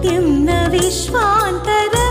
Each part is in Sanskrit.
सत्यं न विश्वान्तर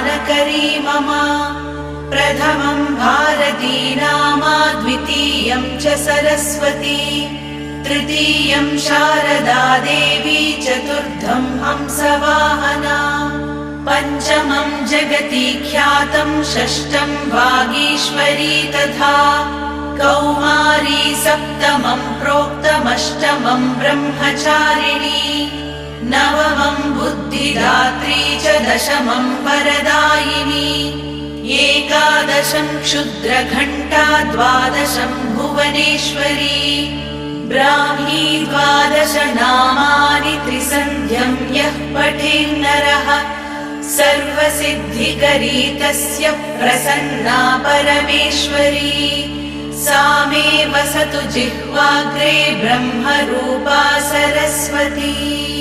विद्यादानकरी मम प्रथमं भारती नामा द्वितीयं च सरस्वती तृतीयं शारदा देवी चतुर्थं हंसवाहना पञ्चमं जगति ख्यातं षष्ठं वागीश्वरी तथा कौमारी सप्तमं प्रोक्तमष्टमं ब्रह्मचारिणी नवमं बुद्धिदात्री च दशमं वरदायिनी। एकादशं क्षुद्रघण्टा द्वादशं भुवनेश्वरी। ब्राह्मी द्वादश नामानि त्रिसन्ध्यं यः पठेन्नरः सर्वसिद्धिकरी तस्य प्रसन्ना परमेश्वरी। सा मे वसतु जिह्वाग्रे ब्रह्मरूपा सरस्वती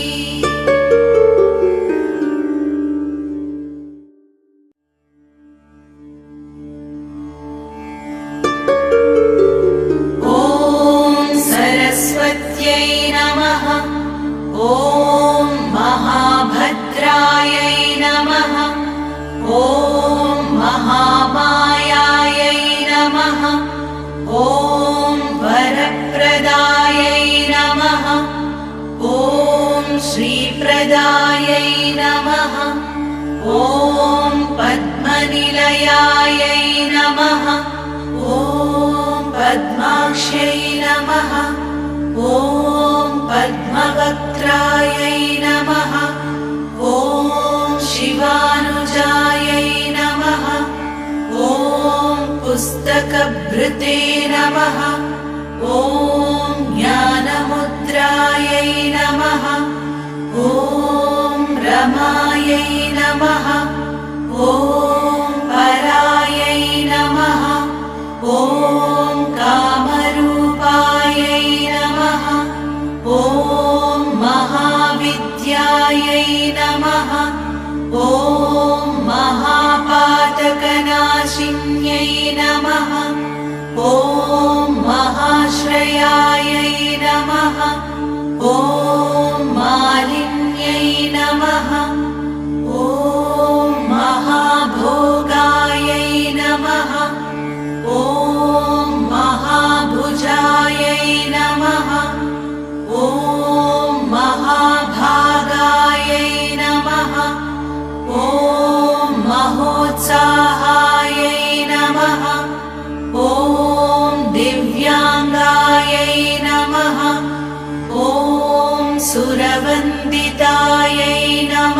श्रीप्रदायै नमः। ॐ पद्मनिलयायै नमः। ॐ पद्माक्षै नमः। ॐ पद्मवक्त्रायै नमः। ॐ शिवानुजायै नमः। ॐ पुस्तकभृते नमः। ॐ ज्ञानमुद्रायै नमः। सुरवन्दितायै नमः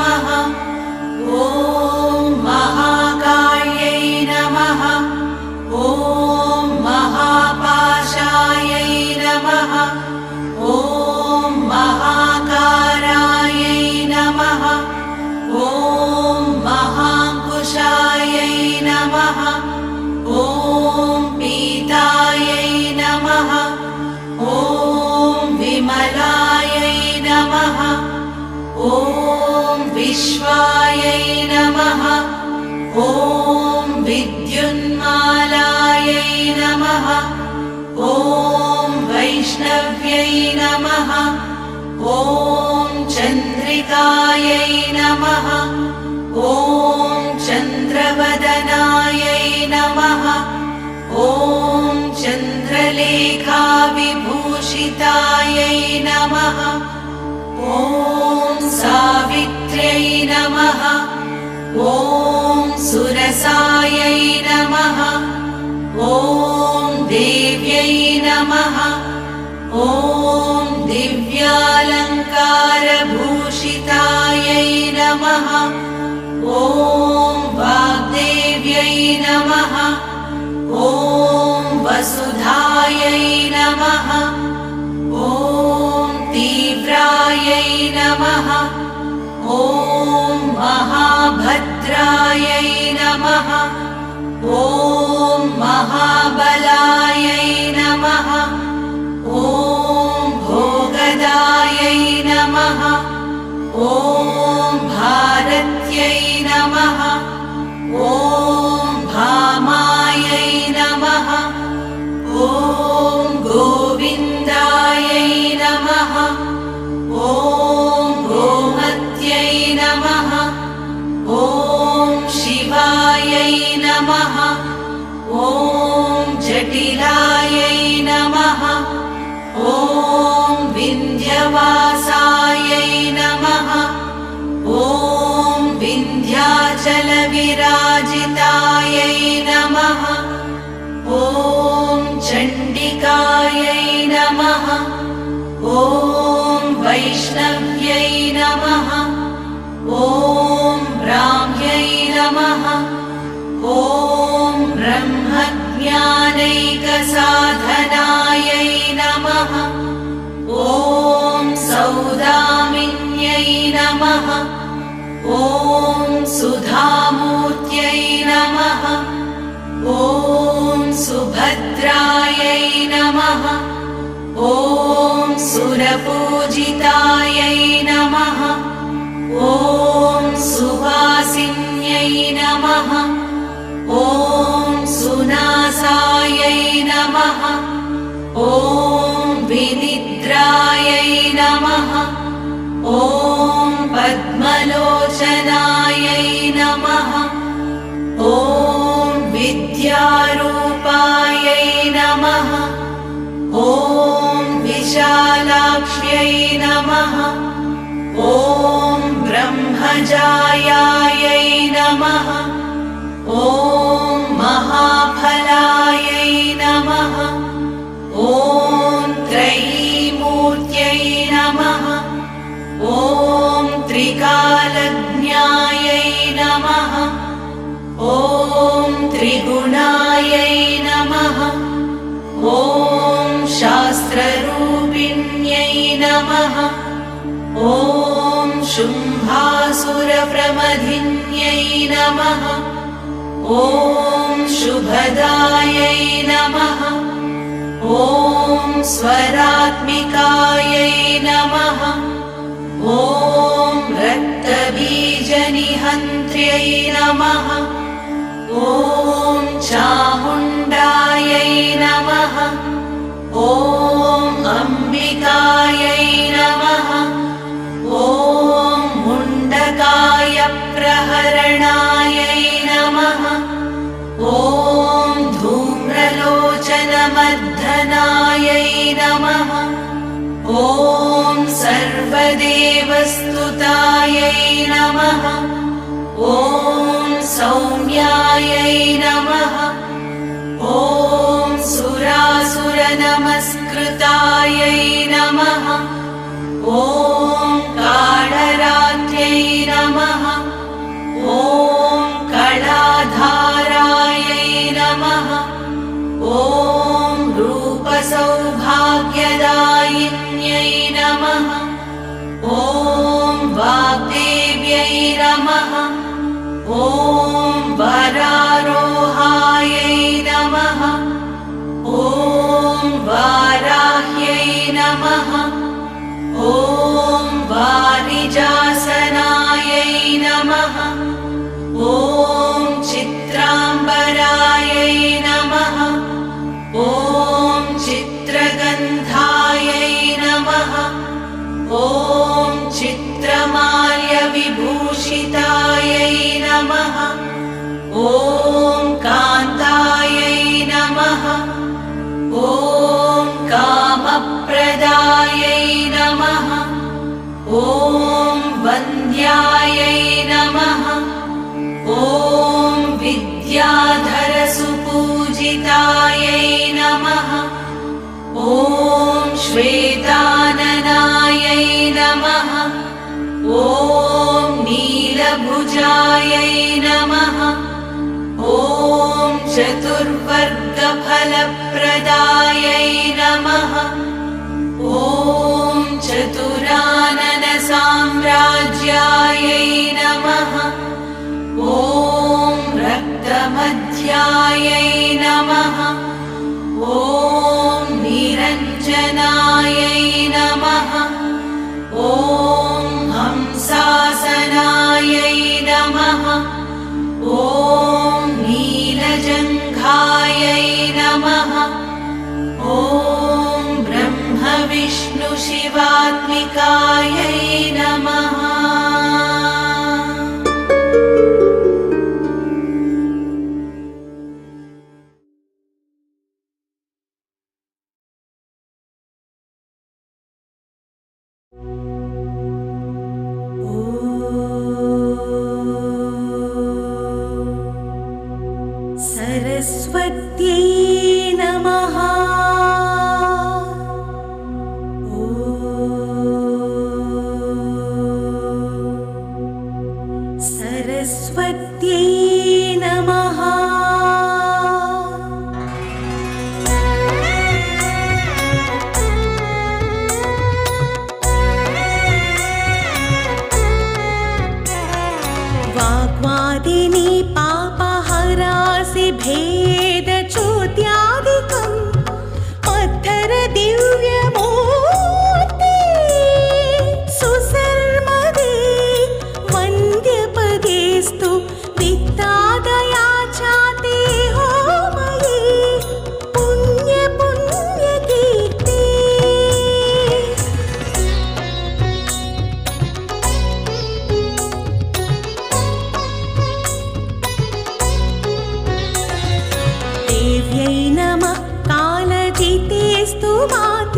विद्युन्मालायै नमः। ॐ वैष्णव्यै नमः। ॐ चन्द्रिकायै नमः। ॐ चन्द्रवदनायै नमः। ॐ चन्द्रलेखाविभूषितायै नमः। ॐ सावित्र्यै नमः। ॐ सुरसायै नमः। ॐ देव्यै नमः। ॐ दिव्यालङ्कारभूषितायै नमः। ॐ वाग्देव्यै नमः। ॐ वसुधायै नमः। ॐ तीव्रायै नमः। ॐ महाभद्रायै नमः। ॐ महाबलायै नमः। ॐ भोगदायै नमः। ॐ भारत्यै नमः। ॐ ब्रह्मज्ञानैकसाधनायै नमः। ॐ सौदामिन्यै नमः। ॐ सुधामूर्त्यै नमः। ॐ सुभद्रायै नमः। ॐ सुरपूजितायै नमः। ॐ सुवासिन्यै नमः। ॐ सुनासायै नमः। ॐ विनिद्रायै नमः। ॐ पद्मलोचनायै नमः। ॐ विद्यारूपायै नमः। ॐ विशालाक्ष्यै नमः। ॐ ब्रह्मजायायै नमः। ॐ महाफलायै नमः। ॐ शुम्भासुरप्रमथिन्यै नमः। ॐ शुभदायै नमः। ॐ स्वरात्मिकायै नमः। ॐ रक्तबीजनिहन्त्र्यै नमः। ॐ चामुण्डायै नमः ॐ अम्बिकायै नमः। ॐ मुण्डकाय प्रहरणायै नमः। ॐ धूम्रलोचनमर्धनायै नमः। ॐ सर्वदेवस्तुतायै नमः। ॐ सौम्यायै नमः। ॐ सुरासुरनमस्कृतायै नमः। ॐ काळरात्र्यै नमः। ॐ कलाधारायै नमः। ॐ रूपसौभाग्यदायिन्यै नमः। ॐ वाग्देव्यै नमः। ॐ वरारोहायै ॐ वन्द्यायै नमः। ॐ विद्याधरसुपूजितायै नमः। ॐ श्वेताननायै नमः। ॐ नीलभुजायै नमः। ॐ चतुर्वर्गफलप्रदायै नमः। ॐ चतुराननसाम्राज्यायै नमः। ॐ रक्तमध्यायै नमः। ॐ निरञ्जनायै नमः। ॐ हंसासनायै नमः। ॐ नीलजङ्घायै नमः। ॐ ब्रह्मविष्णुशिवात्मिकायै नमः Bàn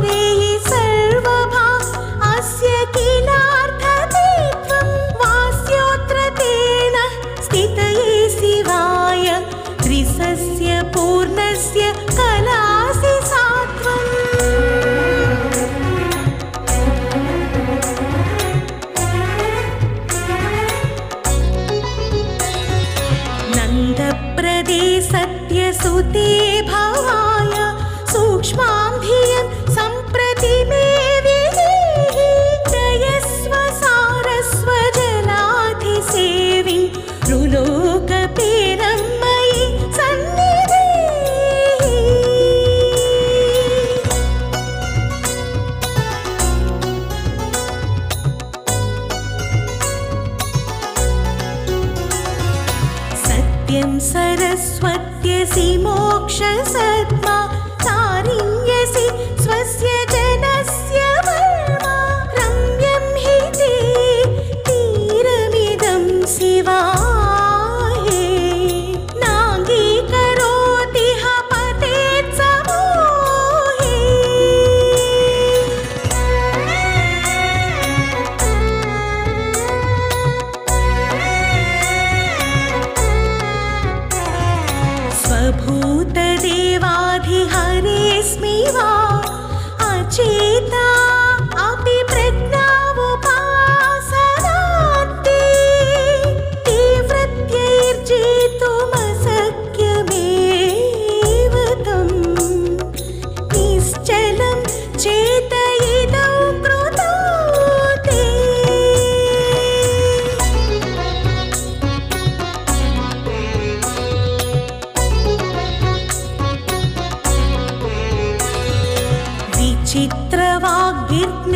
विचित्रवाग्भिर्न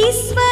ईश्वर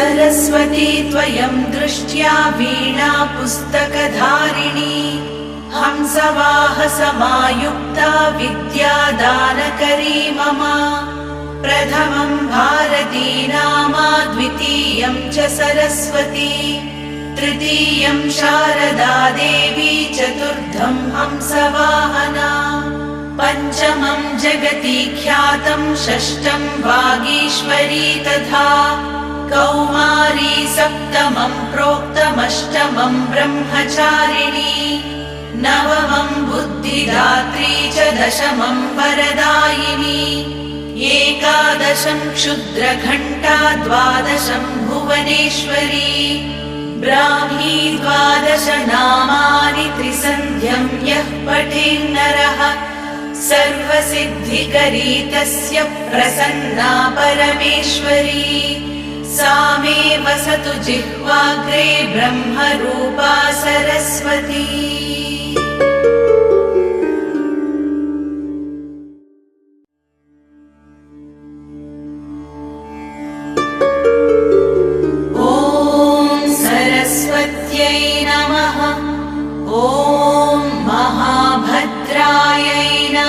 सरस्वती त्वयं दृष्ट्या वीणा पुस्तकधारिणी हंसवाहसमायुक्ता विद्यादानकरी मम। प्रथमं भारती नामा द्वितीयं च सरस्वती। तृतीयं शारदा देवी चतुर्थं हंसवाहना। पञ्चमं जगति ख्यातं षष्ठं वागीश्वरी तथा कौमारी सप्तमं प्रोक्तमष्टमं ब्रह्मचारिणी नवमं बुद्धिदात्री च दशमं वरदायिनी एकादशं क्षुद्रघण्टा द्वादशं भुवनेश्वरी ब्राह्मी द्वादश नामानि त्रिसन्ध्यं यः पठेन्नरः सर्वसिद्धिकरी तस्य प्रसन्ना परमेश्वरी सा मे वसतु जिह्वाग्रे ब्रह्मरूपा सरस्वती